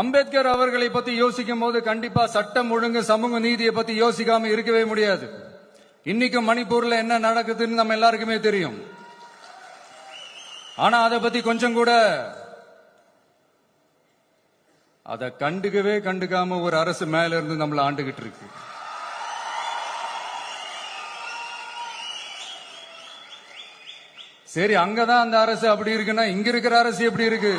அம்பேத்கர் அவர்களை பத்தி யோசிக்கும் போது கண்டிப்பா சட்டம் ஒழுங்கு சமூக நீதியை பத்தி யோசிக்காம இருக்கவே முடியாது. இன்னைக்கு மணிப்பூர்ல என்ன நடக்குதுன்னு நம்ம எல்லாருக்குமே தெரியும். ஆனா அதை பத்தி கொஞ்சம் கூட அதை கண்டுக்கவே கண்டுக்காம ஒரு அரசு மேல இருந்து நம்மள ஆண்டுகிட்டு இருக்கு. சரி அங்கதான் அந்த அரசு அப்படி இருக்குன்னா இங்க இருக்கிற அரசு எப்படி இருக்கு?